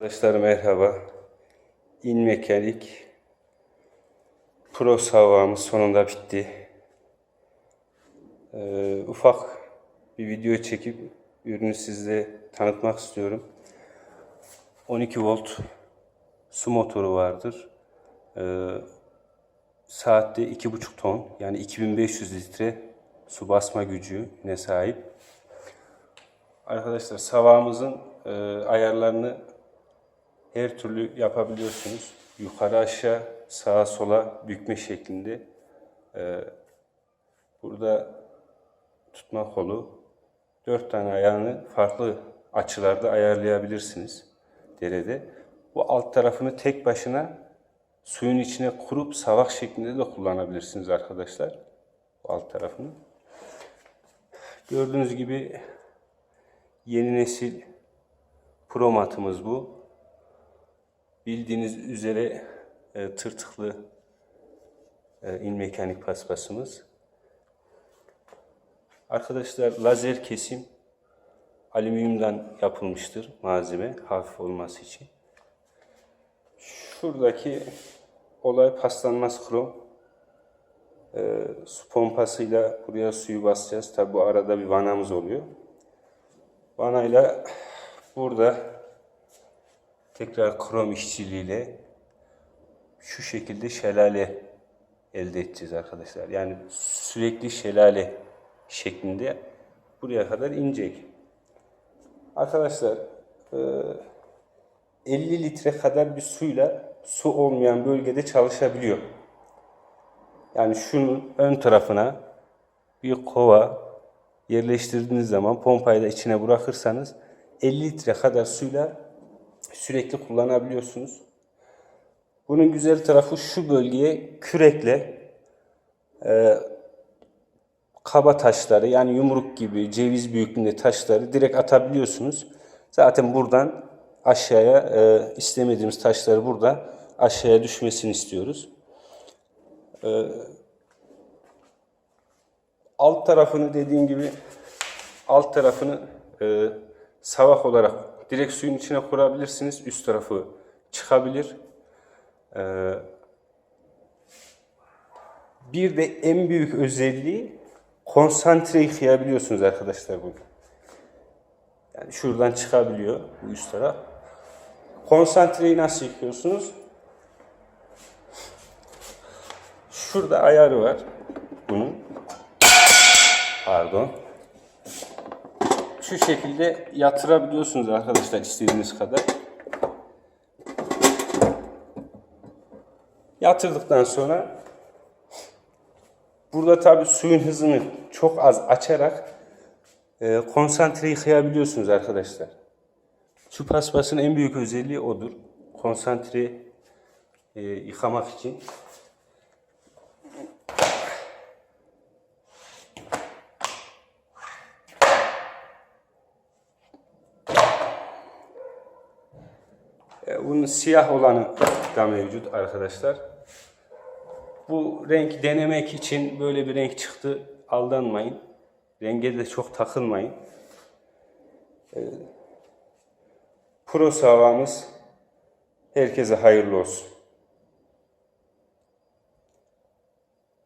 Arkadaşlar merhaba. İn Mekanik Pro savamız sonunda bitti. Ee, ufak bir video çekip ürünü sizle tanıtmak istiyorum. 12 volt su motoru vardır. Ee, saatte 2,5 ton yani 2500 litre su basma gücüne sahip. Arkadaşlar savağımızın e, ayarlarını her türlü yapabiliyorsunuz. Yukarı aşağı, sağa sola bükme şeklinde. Ee, burada tutma kolu. Dört tane ayağını farklı açılarda ayarlayabilirsiniz derede. Bu alt tarafını tek başına suyun içine kurup savak şeklinde de kullanabilirsiniz arkadaşlar. Bu alt tarafını. Gördüğünüz gibi yeni nesil Pro matımız bu. Bildiğiniz üzere e, tırtıklı e, in mekanik paspasımız. Arkadaşlar lazer kesim alüminyumdan yapılmıştır malzeme hafif olması için. Şuradaki olay paslanmaz krom. E, su pompasıyla buraya suyu basacağız. Tabi bu arada bir vanamız oluyor. Vanayla burada tekrar krom işçiliğiyle şu şekilde şelale elde edeceğiz arkadaşlar. Yani sürekli şelale şeklinde buraya kadar inecek. Arkadaşlar e, 50 litre kadar bir suyla su olmayan bölgede çalışabiliyor. Yani şunun ön tarafına bir kova yerleştirdiğiniz zaman pompayı da içine bırakırsanız 50 litre kadar suyla sürekli kullanabiliyorsunuz. Bunun güzel tarafı şu bölgeye kürekle e, kaba taşları yani yumruk gibi ceviz büyüklüğünde taşları direkt atabiliyorsunuz. Zaten buradan aşağıya e, istemediğimiz taşları burada aşağıya düşmesini istiyoruz. E, alt tarafını dediğim gibi alt tarafını e, savak olarak direkt suyun içine kurabilirsiniz. Üst tarafı çıkabilir. Ee, bir de en büyük özelliği konsantre yıkayabiliyorsunuz arkadaşlar bunu. Yani şuradan çıkabiliyor bu üst taraf. Konsantreyi nasıl yıkıyorsunuz? Şurada ayarı var bunun. Pardon şu şekilde yatırabiliyorsunuz arkadaşlar istediğiniz kadar. Yatırdıktan sonra burada tabi suyun hızını çok az açarak e, konsantre yıkayabiliyorsunuz arkadaşlar. Şu paspasın en büyük özelliği odur. Konsantre e, yıkamak için. Bunun siyah olanı da mevcut arkadaşlar. Bu renk denemek için böyle bir renk çıktı. Aldanmayın. Renge de çok takılmayın. E, Pro savamız herkese hayırlı olsun.